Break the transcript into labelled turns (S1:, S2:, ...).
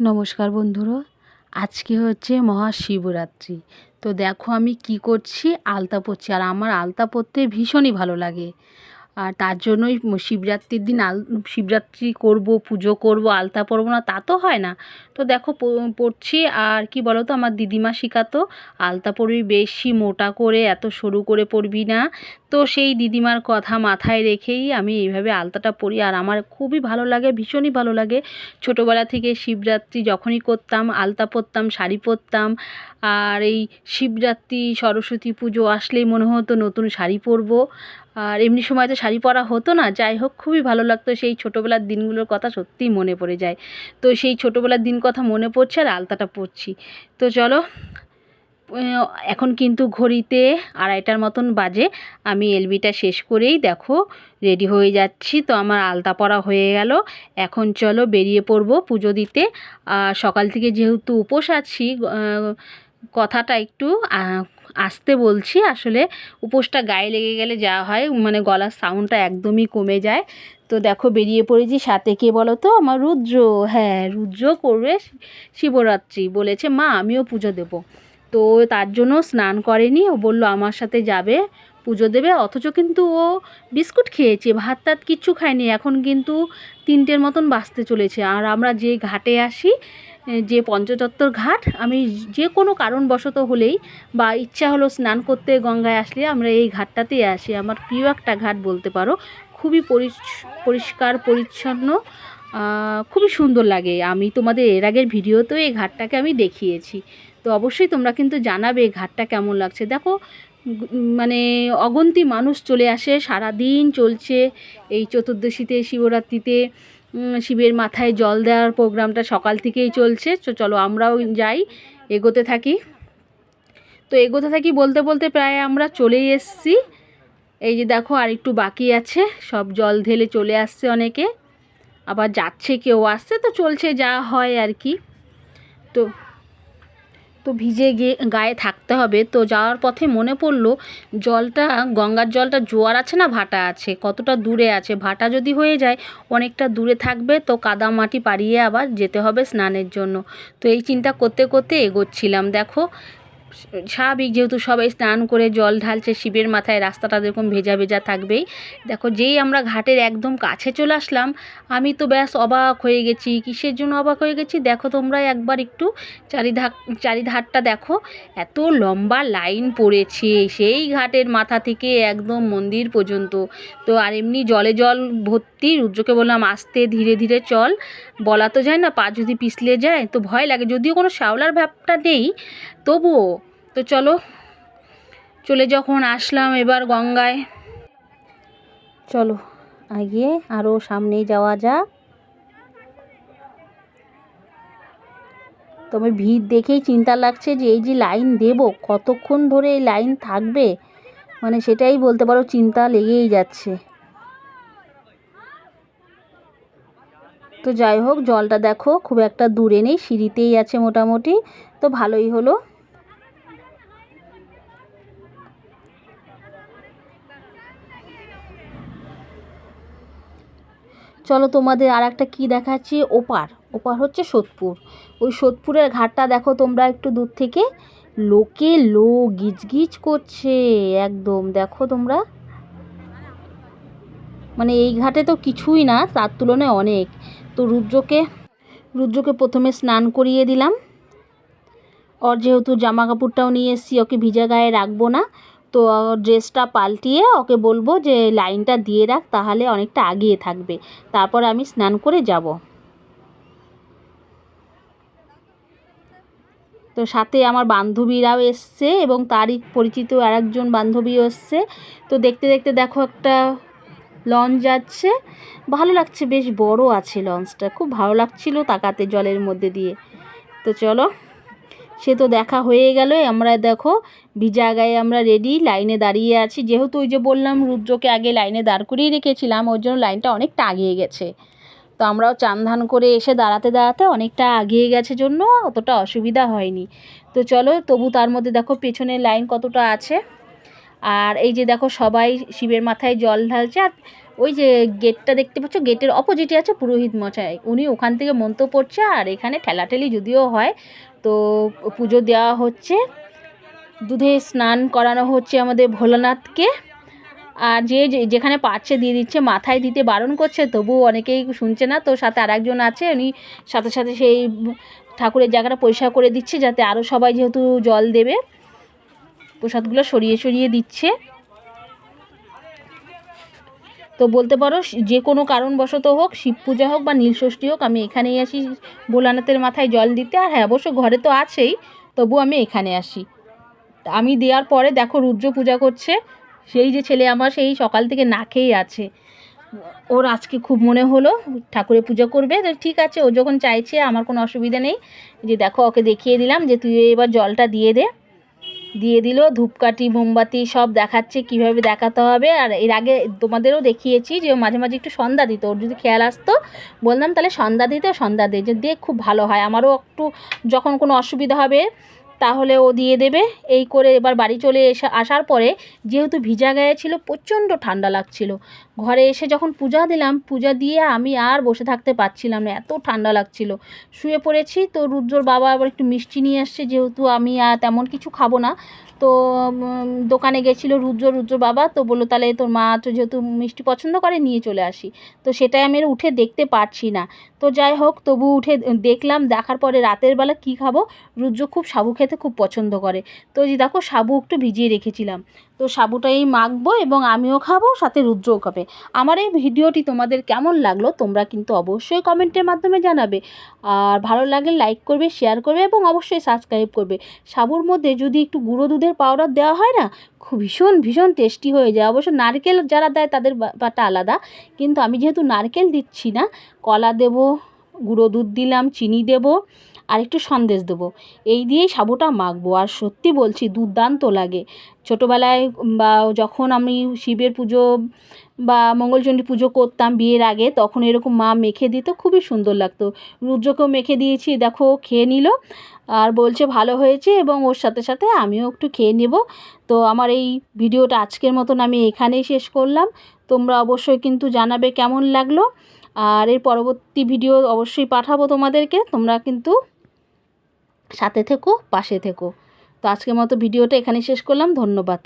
S1: নমস্কার বন্ধুরা, আজকে হচ্ছে মহাশিবরাত্রি। তো দেখো আমি কি করছি, আলতা পরছি। আর আমার আলতা পরতে ভীষণই ভালো লাগে। আর তার জন্যই শিবরাত্রির দিন আল, শিবরাত্রি করব, পুজো করব, আলতা পরবো না, তা তো হয় না। তো দেখো প- পরছি আর কি বলো তো আমার দিদিমা শেখাতো আলতা পরবি বেশি মোটা করে, এত সরু করে পরবি না। তো সেই দিদিমার কথা মাথায় রেখেই আমি এইভাবে আলতাটা পরি। আর আমার খুবই ভালো লাগে, ভীষণই ভালো লাগে। ছোটোবেলা থেকে শিবরাত্রি যখনই করতাম, আলতা পরতাম, শাড়ি পরতাম, আর এই শিবরাত্রি, সরস্বতী পুজো আসলেই মনে হতো নতুন শাড়ি পরবো। আর এমনি সময় তো শাড়ি পরা হতো না, যাই হোক খুবই ভালো লাগতো। সেই ছোটোবেলার দিনগুলোর কথা সত্যিই মনে পড়ে যায়। তো সেই ছোটোবেলার দিন কথা মনে পড়ছে আর আলতাটা পড়ছি তো চলো এখন কিন্তু ঘড়িতে আড়াইটার মতন বাজে। আমি এলবিটা শেষ করেই দেখো, রেডি হয়ে যাচ্ছি। তো আমার আলতা পরা হয়ে গেল। এখন চলো বেরিয়ে পড়ব পুজো দিতে। সকাল থেকে যেহেতু উপোস আছি কথাটা একটু আস্তে বলছি, আসলে উপোসটা গায়ে লেগে গেলে যা হয় মানে গলার সাউন্ডটা একদমই কমে যায়। তো দেখো বেরিয়ে পড়েছি সাথে কে বলো তো? আমার রুদ্র। হ্যাঁ রুদ্র করবে শিবরাত্রি। বলেছে, মা, আমিও পুজো দেবো। তো তার জন্য স্নান করেনি। ও বলল, আমার সাথে যাবে। পুজো দেবে, অথচ কিন্তু ও বিস্কুট খেয়েছে, ভাত টাত কিচ্ছু খায়নি, এখন কিন্তু তিনটের মতন বাঁচতে চলেছে। আর আমরা যে ঘাটে আসি যে পঞ্চতত্ত্বর ঘাট, আমি যে কোনো কারণবশত হলেই বা ইচ্ছা হলো স্নান করতে গঙ্গায় আসলে আমরা এই ঘাটটাতেই আসি। আমার প্রিয় একটা ঘাট বলতে পারো, খুবই পরিষ্কার, পরিচ্ছন্ন খুবই সুন্দর লাগে। আমি তোমাদের এর আগের ভিডিওতেও এই ঘাটটাকে আমি দেখিয়েছি। তো অবশ্যই তোমরা কিন্তু জানাবে ঘাটটা কেমন লাগছে। দেখো মানে অগন্তি মানুষ চলে আসে সারা দিন চলছে এই চতুর্দশীতে, শিবরাত্রিতে। শিবের মাথায় জল দেওয়ার প্রোগ্রামটা সকাল থেকেই চলছে চলো আমরাও যাই, এগোতে থাকি। তো এগোতে থাকি বলতে বলতে প্রায় আমরা চলেই এসেছি। এই যে দেখো, আর একটু বাকি আছে, সব জল ঢেলে চলে আসছে অনেকে। আবার যাচ্ছে, কেউ আসছে, তো চলছে যা হয় আর কি। তো তো ভিজে গিয়ে গায়ে থাকতে হবে। তো যাওয়ার পথে মনে পড়ল, জলটা, গঙ্গার জলটা জোয়ার আছে না, ভাটা আছে। কতটা দূরে আছে? ভাটা যদি হয়ে যায়, অনেকটা দূরে থাকবে, তো কাদা মাটি পাড়িয়ে আবার যেতে হবে স্নানের জন্য। তো এই চিন্তা করতে করতে এগোচ্ছিলাম। দেখো স্বাভাবিক যেহেতু সবাই স্নান করে জল ঢালছে, শিবের মাথায় রাস্তাটা যেরকম ভেজা ভেজা থাকবেই। দেখো, যেই আমরা ঘাটের একদম কাছে চলে আসলাম, আমি তো ব্যাস অবাক হয়ে গেছি। কিসের জন্য অবাক হয়ে গেছি? দেখো তোমরা একবার একটু চারিধা, চারিধারটা দেখো। এত লম্বা লাইন পড়েছে সেই ঘাটের মাথা থেকে একদম মন্দির পর্যন্ত। তো আর এমনি জলে জল ভর্তি, রুদ্রকে বললাম, আস্তে ধীরে ধীরে চল। বলা তো যায় না, পা যদি পিছলে যায়, তো ভয় লাগে। যদিও কোনো শ্যাওলার ব্যাপটা নেই, তবুও তো চলো, চলে যখন আসলাম এবার গঙ্গায়। চলো, আগে আরও সামনে যাওয়া যাক। তবে ভিড় দেখেই চিন্তা লাগছে যে এই যে লাইন দেব, কতক্ষণ ধরে এই লাইন থাকবে? মানে সেটাই বলতে পারো, চিন্তা লেগেই যাচ্ছে। তো যাই হোক, জলটা দেখো, খুব একটা দূরে নেই, সিঁড়িতেই আছে মোটামুটি, তো ভালোই হলো। চলো তোমাদের আর একটা কী দেখাচ্ছি? ওপার। ওপার হচ্ছে সোদপুর। ওই সোদপুরের ঘাটটা দেখো তোমরা একটু দূর থেকে। লোকে লো গিজগিজ করছে, একদম। দেখো তোমরা। মানে এই ঘাটে তো কিছুই না, তার তুলনায় অনেক। তো রুদ্রকে রুদ্রকে প্রথমে স্নান করিয়ে দিলাম। ওর যেহেতু জামা কাপড়টাও নিয়ে এসেছি, ওকে ভিজা গায়ে রাখব না। তো ড্রেসটা পাল্টিয়ে ওকে বলব যে লাইনটা দিয়ে রাখ, তাহলে অনেকটা আগিয়ে থাকবে। তারপর আমি স্নান করে যাব। তো সাথে আমার বান্ধবীরাও এসছে এবং তারই পরিচিত আরেকজন বান্ধবীও এসছে। তো দেখতে দেখতে দেখো একটা লঞ্চ যাচ্ছে। ভালো লাগছে, বেশ বড় আছে লঞ্চটা, খুব ভালো লাগছিল তাকাতে জলের মধ্যে দিয়ে। তো চলো। সে তো দেখা হয়ে গেল আমরা দেখো ভিজা গায়ে আমরা রেডি লাইনে দাঁড়িয়ে আছি। যেহেতু ওই যে বললাম, রুদ্রকে আগে লাইনে দাঁড় করিয়ে রেখেছিলাম, ওর জন্য লাইনটা অনেকটা আগিয়ে গেছে। তো আমরাও চান ধান করে এসে দাঁড়াতে দাঁড়াতে অনেকটা আগিয়ে গেছে জন্য, অতটা অসুবিধা হয়নি। তো চলো, তবু তার মধ্যে দেখো পেছনের লাইন কতটা আছে। আর এই যে দেখো, সবাই শিবের মাথায় জল ঢালছে। আর ওই যে গেটটা দেখতে পাচ্ছ? গেটের অপোজিটে আছে পুরোহিত মশাই। উনি ওখান থেকে মন্ত্র পড়ছে আর এখানে ঠেলাঠেলি যদিও হয়, তো পুজো দেওয়া হচ্ছে। দুধে স্নান করানো হচ্ছে আমাদের ভোলানাথকে। আর যে যেখানে পারছে দিয়ে দিচ্ছে, মাথায় দিতে বারণ করছে তবু অনেকেই শুনছে না। তো সাথে আরেকজন আছে, উনি সাথে সাথে সেই ঠাকুরের জায়গাটা পরিষ্কার করে দিচ্ছে, যাতে আরও সবাই যেহেতু জল দেবে, প্রসাদগুলো সরিয়ে সরিয়ে দিচ্ছে। তো বলতে পারো যে কোনো কারণবশত হোক, শিব পূজা হোক বা নীলষষ্ঠী হোক, আমি এখানেই আসি। ভোলানাথের মাথায় জল দিতে, আর হ্যাঁ অবশ্য ঘরে তো আছেই, তবু আমি এখানে আসি। আমি দেওয়ার পরে দেখো রুদ্র পূজা করছে, সেই যে ছেলে আমার, সেই সকাল থেকে না খেয়েই আছে। ওর আজকে খুব মনে হলো, ঠাকুরের পুজো করবে, তো ঠিক আছে, ও যখন চাইছে, আমার কোনো অসুবিধা নেই। যে দেখো, ওকে দেখিয়ে দিলাম যে, তুই এবার জলটা দিয়ে দে। দিয়ে দিল, ধূপকাঠি, মোমবাতি সব দেখাচ্ছে কীভাবে দেখাতে হবে। আর এর আগে তোমাদেরও দেখিয়েছি যে মাঝে মাঝে একটু সন্ধ্যা দিত, ওর যদি খেয়াল আসতো, বললাম তাহলে সন্ধ্যা দিতে, সন্ধ্যা দে, যে দিয়ে খুব ভালো হয়। আমারও একটু যখন কোনো অসুবিধা হবে, তাহলে ও দিয়ে দেবে। এই করে এবার বাড়ি চলে এসে আসার পরে যেহেতু ভিজা গায়ে ছিল, প্রচণ্ড ঠান্ডা লাগছিল। ঘরে এসে যখন পূজা দিলাম, পূজা দিয়ে আমি আর বসে থাকতে পারছিলাম না, এত ঠান্ডা লাগছিল। শুয়ে পড়েছি তো রুদ্রর বাবা আবার একটু মিষ্টি নিয়ে আসছে, যেহেতু আমি আর তেমন কিছু খাব না। তো দোকানে গেছিল রুদ্র রুদ্র বাবা, তো বলল, তাহলে তোর মা তো যেহেতু মিষ্টি পছন্দ করে, নিয়ে চলে আসি। তো সেটাই আমি উঠে দেখতে পারছি না। তো যাই হোক, তবু উঠে দেখলাম, দেখার পরে রাতের বেলা কি খাব? রুদ্র খুব সাবু খেতে খুব পছন্দ করে। তো যে দেখো, সাবু একটু ভিজিয়ে রেখেছিলাম। তো সাবুটাই মাখবো এবং আমিও খাব, সাথে রুদ্রও খাবে। আমার এই ভিডিওটি তোমাদের কেমন লাগল তোমরা কিন্তু অবশ্যই কমেন্টের মাধ্যমে জানাবে। আর ভালো লাগলে লাইক করবে শেয়ার করবে এবং অবশ্যই সাবস্ক্রাইব করবে। সাবুর মধ্যে যদি একটু গুঁড়ো দুধের পাউডার দেওয়া হয় না, খুব ভীষণ ভীষণ টেস্টি হয়ে যায়। অবশ্য নারকেল যারা দেয় তাদের ব্যাপারটা আলাদা। কিন্তু আমি যেহেতু নারকেল দিচ্ছি না, কলা দেবো গুঁড়ো দুধ দিলাম, চিনি দেবো, আর একটু সন্দেশ দেবো। এই দিয়েই সাবুটা মাখবো। আর সত্যি বলছি, দুর্দান্ত লাগে। ছোটোবেলায় বা যখন আমি শিবের পুজো বা মঙ্গলচণ্ডী পুজো করতাম বিয়ের আগে, তখন এরকম মা মেখে দিত, খুবই সুন্দর লাগতো। রুদ্রকেও মেখে দিয়েছি, দেখো, খেয়ে নিল। আর বলছে, ভালো হয়েছে এবং ওর সাথে সাথে আমিও একটু খেয়ে নেব। তো আমার এই ভিডিওটা আজকের মতন আমি এখানেই শেষ করলাম। তোমরা অবশ্যই কিন্তু জানাবে কেমন লাগল। আর এর পরবর্তী ভিডিও অবশ্যই পাঠাবো তোমাদেরকে। তোমরা কিন্তু সাথে থেকো, পাশে থেকো। তো আজকের মতো ভিডিওটা এখানে শেষ করলাম। ধন্যবাদ।